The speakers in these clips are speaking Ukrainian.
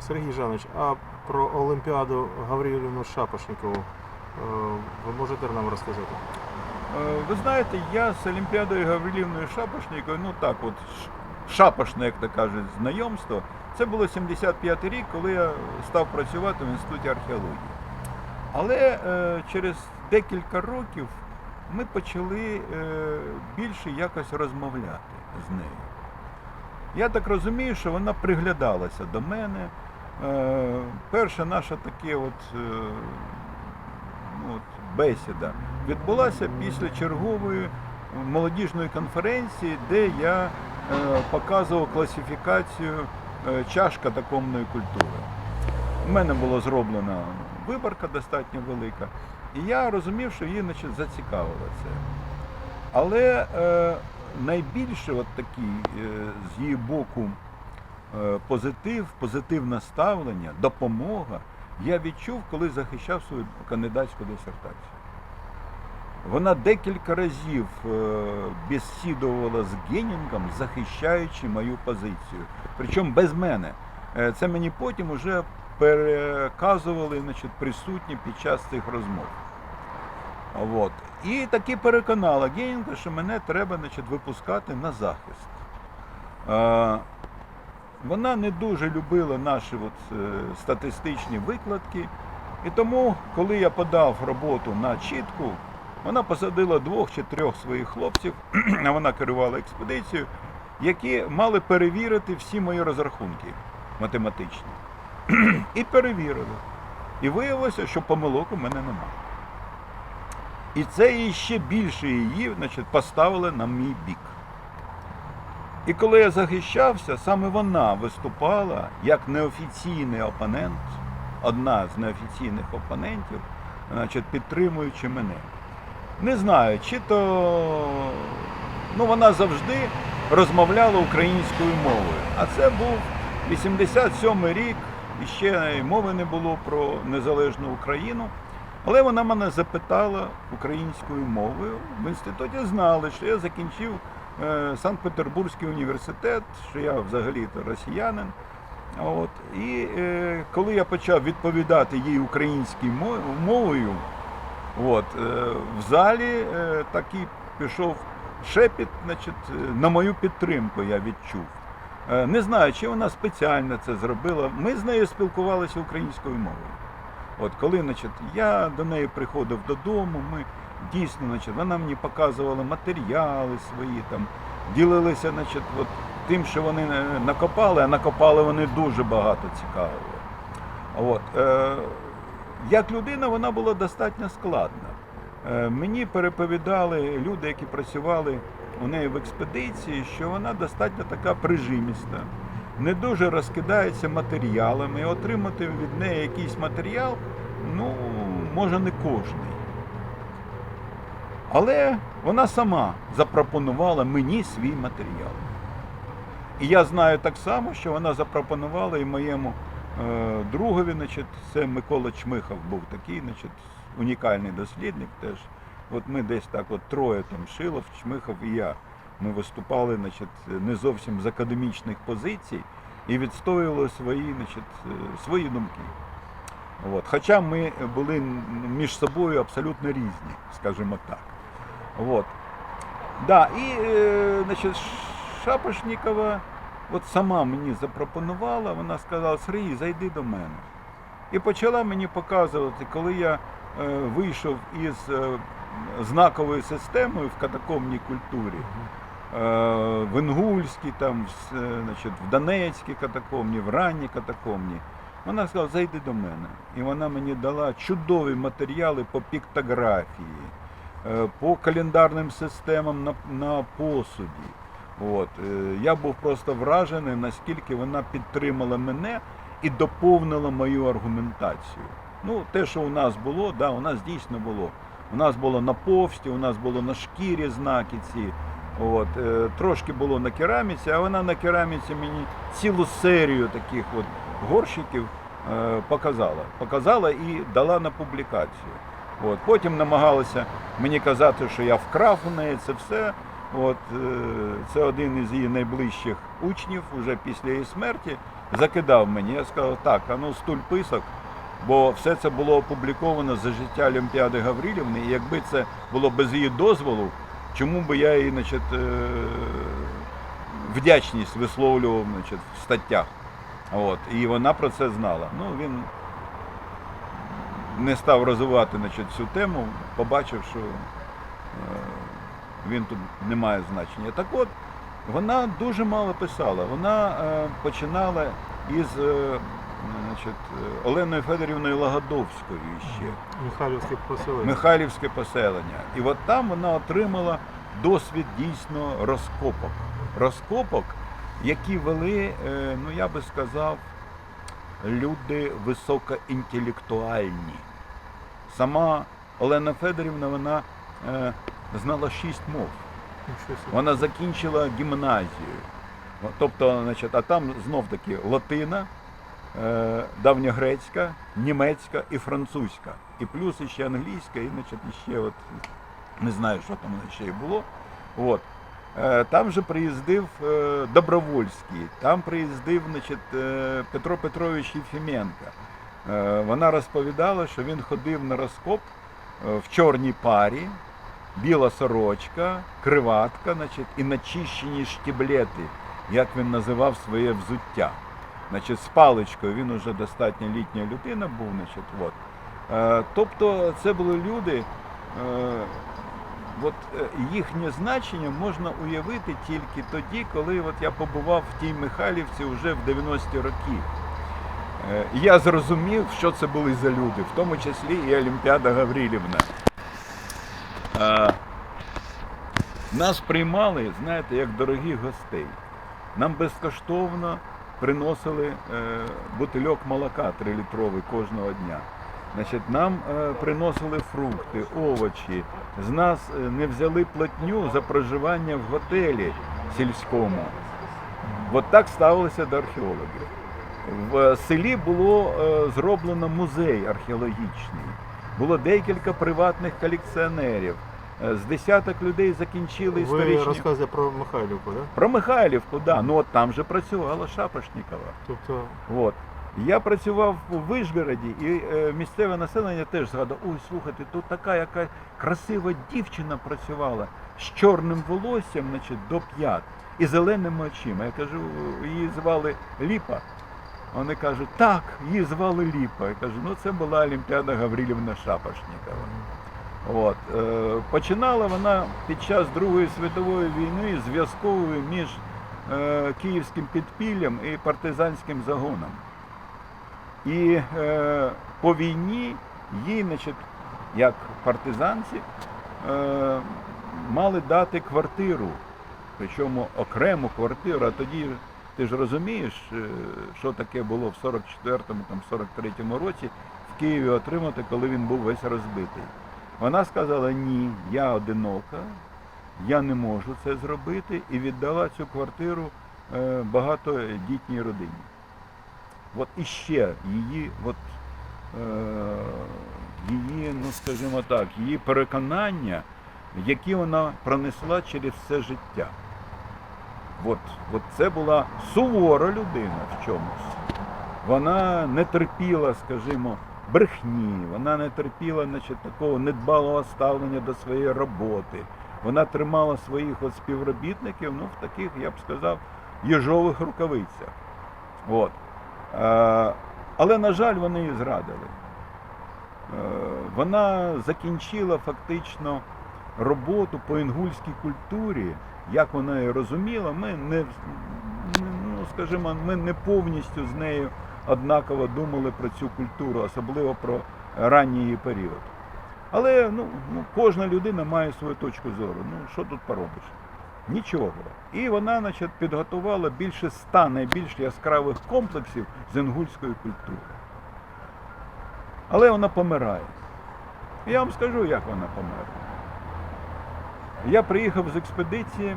Сергій Жанович, а про Олімпіаду Гаврилівну Шапошникову е, ви можете нам розказати? Е, Ви знаєте, я з Олімпіадою Гаврилівною Шапошникою, ну так от шапошне, як то кажуть, знайомство. Це було 75-й рік, коли я став працювати в інституті археології. Але е, через декілька років ми почали більше якось розмовляти з нею. Я так розумію, що вона приглядалася до мене. Е, перша наша таке от, е, ну, от бесіда відбулася після чергової молодіжної конференції, де я е, показував класифікацію чашка докомної культури. У мене була зроблена виборка достатньо велика, і я розумів, що її значить, зацікавило це. Але е, найбільше от такий е, з її боку позитив, позитивне ставлення, допомога я відчув, коли захищав свою кандидатську дисертацію. Вона декілька разів е, бесідувала з Генінгом, захищаючи мою позицію. Причому без мене. Е, Це мені потім вже переказували значить, присутні під час цих розмов. От. І таки переконала Генінга, що мене треба значить, випускати на захист. Вона не дуже любила наші от, е, статистичні викладки. І тому, коли я подав роботу на чітку, вона посадила двох чи трьох своїх хлопців, а вона керувала експедицією, які мали перевірити всі мої розрахунки математичні. І перевірили. І виявилося, що помилок у мене немає. І це її ще більше її значить, поставили на мій бік. І коли я захищався, саме вона виступала як неофіційний опонент, одна з неофіційних опонентів, значить, підтримуючи мене. Не знаю, чи то ну, вона завжди розмовляла українською мовою. А це був 87-й рік, і ще мови не було про незалежну Україну. Але вона мене запитала українською мовою. В інституті знали, що я закінчив Санкт-Петербурзький університет, що я взагалі-то росіянин. От. І е, коли я почав відповідати їй українською мовою, от, е, в залі е, такий пішов шепіт, значить, е, на мою підтримку я відчув. Е, не знаю, чи вона спеціально це зробила. Ми з нею спілкувалися українською мовою. От коли значить, я до неї приходив додому, ми дійсно, значить, вона мені показувала матеріали свої, там, ділилися значить, от, тим, що вони е, накопали, а накопали вони дуже багато цікавого. От, е, як людина вона була достатньо складна. Е, мені переповідали люди, які працювали у неї в експедиції, що вона достатньо така прижиміста, не дуже розкидається матеріалами. Отримати від неї якийсь матеріал, ну, може не кожний. Але вона сама запропонувала мені свій матеріал. І я знаю так само, що вона запропонувала і моєму е, другові, значить, це Микола Чмихов був такий, значить, унікальний дослідник теж. От ми десь так от троє там Шилов, Чмихов і я. Ми виступали значить, не зовсім з академічних позицій і відстоювали свої, значить, е, свої думки. От. Хоча ми були між собою абсолютно різні, скажімо так. От. Да, і е, значить, Шапошнікова от сама мені запропонувала, вона сказала, Сергій, зайди до мене. І почала мені показувати, коли я е, вийшов із е, знаковою системою в катакомній культурі, в Інгульській, там, в, значить, в Донецькій катакомні, в ранній катакомні. Вона сказала, зайди до мене. І вона мені дала чудові матеріали по піктографії, по календарним системам на, на посуді. От. е, Я був просто вражений, наскільки вона підтримала мене і доповнила мою аргументацію. Ну, те, що у нас було, да, у нас дійсно було. У нас було на повсті, у нас було на шкірі знаки ці. От, е, трошки було на кераміці, а вона на кераміці мені цілу серію таких от горщиків е, показала. Показала і дала на публікацію. От. Потім намагалася мені казати, що я вкрав у неї це все. От, е, це один із її найближчих учнів, уже після її смерті, закидав мені. Я сказав, так, а ну стуль писок, бо все це було опубліковано за життя Олімпіади Гаврилівни, і якби це було без її дозволу, чому би я їй значить, е, вдячність висловлював значить, в статтях. От, і вона про це знала. Ну, він не став розвивати значить, цю тему, побачив, що е, він тут не має значення. Так от, вона дуже мало писала. Вона е, починала із е, значить, Оленою Федорівною Лагодовською ще. Михайлівське поселення. Михайлівське поселення. І от там вона отримала досвід дійсно розкопок. Розкопок, які вели, ну я би сказав, люди високоінтелектуальні. Сама Олена Федорівна вона е, знала шість мов. Вона закінчила гімназію. Тобто, значить, а там знов таки латина, е, давньогрецька, німецька і французька. І плюс ще англійська, і значить, ще от, не знаю, що там ще й було. От. Е, Там же приїздив е, Добровольський, там приїздив значить, е, Петро Петрович Єфіменко. Е, Вона розповідала, що він ходив на розкоп е, в чорній парі, біла сорочка, криватка, значить, і начищені штіблети, як він називав своє взуття. Значить, з паличкою він уже достатньо літня людина був. Значить, от. Е, тобто це були люди, от, їхнє значення можна уявити тільки тоді, коли от я побував в тій Михайлівці вже в 90-ті роки. Е, я зрозумів, що це були за люди, в тому числі і Олімпіада Гаврилівна. Е, Нас приймали, знаєте, як дорогих гостей. Нам безкоштовно приносили е, бутильок молока 3-літровий кожного дня. Значить, нам приносили фрукти, овочі. З нас не взяли платню за проживання в готелі сільському. От так ставилося до археологів. В селі було е, зроблено музей археологічний. Було декілька приватних колекціонерів. Е, З десяток людей закінчили Ви історичні. розказуєте про Михайлівку, так? Про Михайлівку, да. Ну от там же працювала Шапошнікова. Тобто От. Я працював у Вишгороді, і е, місцеве населення теж згадало, ой, слухайте, тут така яка красива дівчина працювала з чорним волоссям, значить, до п'ят і зеленими очима. Я кажу, її звали Ліпа. Вони кажуть, так, її звали Ліпа. Я кажу, ну це була Олімпіада Гаврилівна Шапошнікова. От. Е, починала вона під час Другої світової війни зв'язковою між е, київським підпіллям і партизанським загоном. І е, по війні їй, значить, як партизанці, мали дати квартиру, причому окрему квартиру, а тоді ти ж розумієш, е, що таке було в 44-му, там 43-му році в Києві отримати, коли він був весь розбитий. Вона сказала, ні, я одинока, я не можу це зробити, і віддала цю квартиру е, багатодітній родині. От іще її, от, е, її, ну скажімо так, її переконання, які вона пронесла через все життя. От, от це була сувора людина в чомусь. Вона не терпіла, скажімо, брехні, вона не терпіла значить, такого недбалого ставлення до своєї роботи. Вона тримала своїх от співробітників ну, в таких, я б сказав, їжових рукавицях. От. Е, але, на жаль, вони її зрадили. Е, вона закінчила фактично роботу по інгульській культурі, як вона її розуміла, ми не, ну, скажімо, ми не повністю з нею однаково думали про цю культуру, особливо про ранній її період. Але ну, ну, кожна людина має свою точку зору. Ну, що тут поробиш? Нічого. І вона значить, підготувала більше ста найбільш яскравих комплексів з інгульської культури. Але вона помирає. Я вам скажу, як вона померла. Я приїхав з експедиції.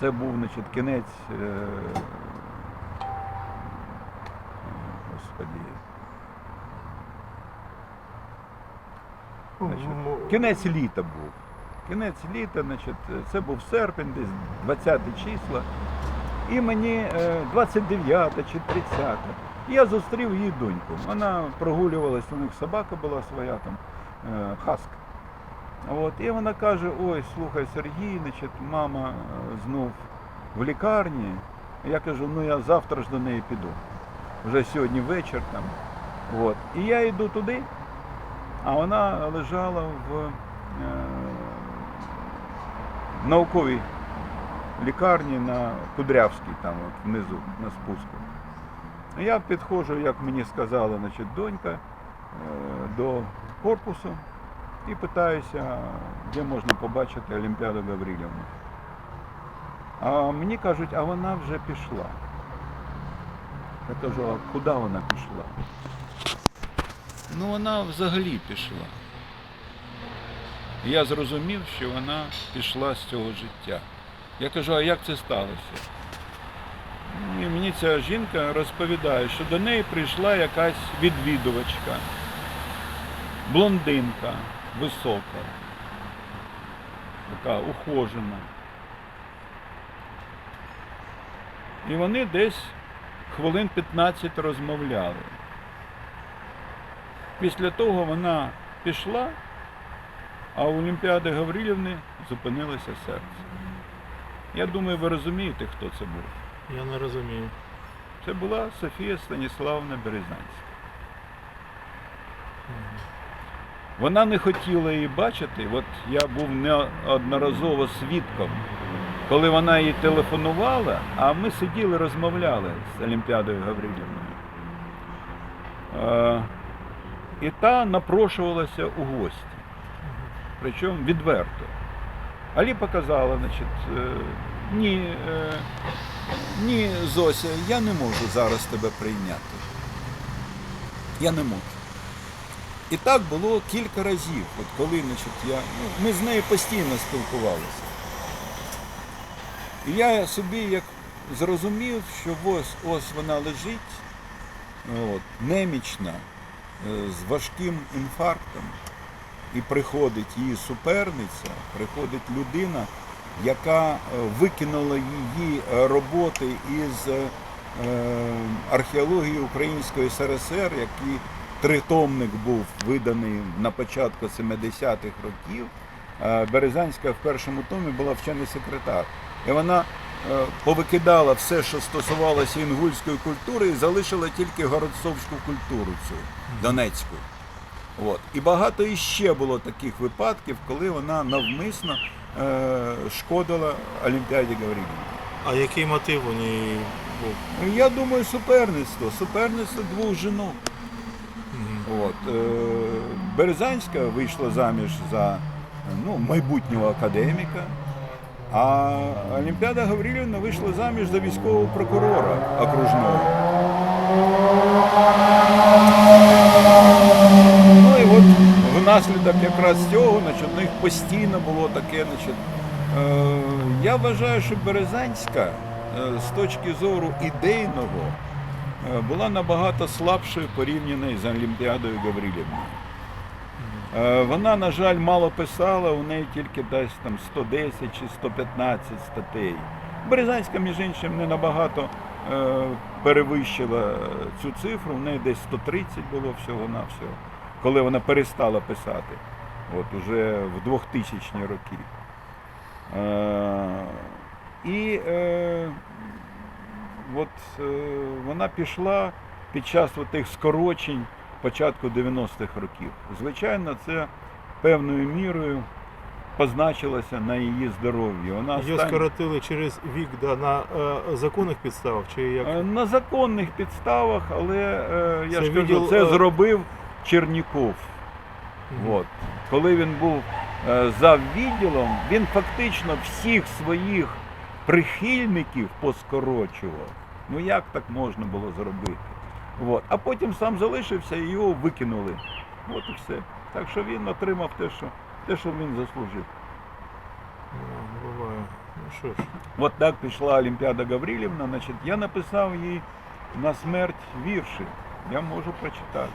Це був значить, кінець. Е... Господи. ну, Значить, Кінець літа був. кінець літа, значить, це був серпень, десь 20 числа. І мені е, 29 чи 30. Я зустрів її доньку. Вона прогулювалась, у них собака була своя там, е, хаска. От, і вона каже, ой, слухай, Сергій, значить, мама е, знов в лікарні. Я кажу, ну я завтра ж до неї піду. Вже сьогодні вечір там. От. І я йду туди, а вона лежала в е, науковій лікарні на Кудрявській, там от, внизу, на спуску. Я підходжу, як мені сказала значить, донька, е, до корпусу і питаюся, де можна побачити Олімпіаду Гаврилівну. А мені кажуть, а вона вже пішла. Я кажу, а куди вона пішла? Ну вона взагалі пішла. Я зрозумів, що вона пішла з цього життя. Я кажу, а як це сталося? І мені ця жінка розповідає, що до неї прийшла якась відвідувачка, блондинка, висока, така ухожена. І вони десь хвилин 15 розмовляли. Pісля того вона пішла, а у Олімпіади Гаврилівни зупинилося серце. Я думаю, ви розумієте, хто це був. Я не розумію. Це була Софія Станіславна Березанська. Вона не хотіла її бачити. От я був неодноразово свідком, коли вона їй телефонувала, а ми сиділи, розмовляли з Олімпіадою Гаврилівною. І та напрошувалася у гості. Причому відверто. Алі показала, значить, е, ні, е, ні, Зося, я не можу зараз тебе прийняти. Я не можу. І так було кілька разів, от коли значить, я, ну, ми з нею постійно спілкувалися. І я собі як зрозумів, що ось ось вона лежить, от, немічна, е, з важким інфарктом, і приходить її суперниця, приходить людина, яка е, викинула її роботи із е, археології Української СРСР, який тритомник був виданий на початку 70-х років. Е, Березанська в першому томі була вчений секретар. І вона е, повикидала все, що стосувалося інгульської культури, і залишила тільки городцовську культуру цю донецьку. От. І багато іще було таких випадків, коли вона навмисно е, шкодила Олімпіаді Гаврилівні. А який мотив у ній був? Я думаю, суперництво, суперництво двох жінок. От, е, Березанська вийшла заміж за ну, майбутнього академіка, а Олімпіада Гаврилівна вийшла заміж за військового прокурора окружного. Ну і от внаслідок якраз цього значить, у них постійно було таке. Значить, е, я вважаю, що Березанська е, з точки зору ідейного була набагато слабшою порівняно з Олімпіадою Гаврилівною. Е, Вона, на жаль, мало писала, у неї тільки десь там 110 чи 115 статей. Березанська, між іншим, не набагато е, перевищила е, цю цифру, у неї десь 130 було всього-навсього, коли вона перестала писати, от уже в 2000-ні роки. Е, і е, от, е, вона пішла під час тих скорочень початку 90-х років. Звичайно, це певною мірою позначилося на її здоров'ї. Вона Її остань- скоротили через вік да, на е, законних підставах чи як? Е, на законних підставах, але е, я Це ж кажу, відділ, це е, зробив Черніков. Мгм. От. Коли він був е, за відділом, він фактично всіх своїх прихильників поскорочував. Ну як так можна було зробити? От. А потім сам залишився і його викинули. От і все. Так що він отримав те, що, те, що він заслужив. Ну, буває. Ну що ж. От так пішла Олімпіада Гаврилівна. Значить, я написав їй на смерть вірші. Я можу прочитати.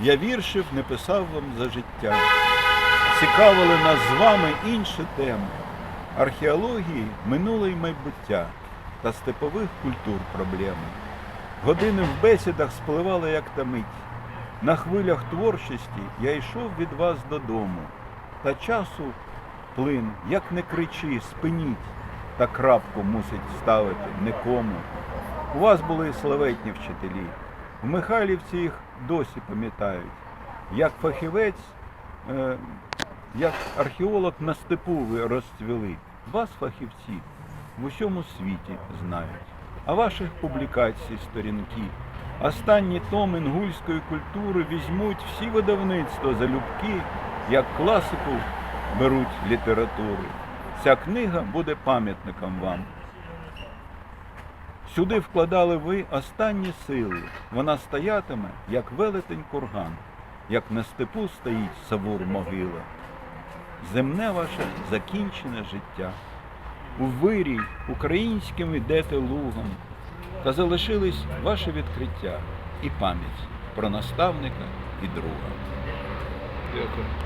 Я віршів не писав вам за життя. цікавили нас з вами інші теми археології, минуле й майбуття та степових культур проблеми. Години в бесідах спливали, як та мить. На хвилях творчості я йшов від вас додому, та часу плин, як не кричи, спиніть, та крапку мусить ставити нікому. У вас були славетні вчителі, в Михайлівці їх досі пам'ятають. Як фахівець, е, як археолог на степу ви розцвіли. Вас, фахівці, в усьому світі знають. А ваших публікацій сторінки, останні том інгульської культури візьмуть всі видавництва залюбки, як класику беруть літератури. Ця книга буде пам'ятником вам. Сюди вкладали ви останні сили. Вона стоятиме, як велетень курган, як на степу стоїть савур могила. Земне ваше закінчене життя. У вирій українським йдете лугом, та залишились ваше відкриття і пам'ять про наставника і друга. Дякую.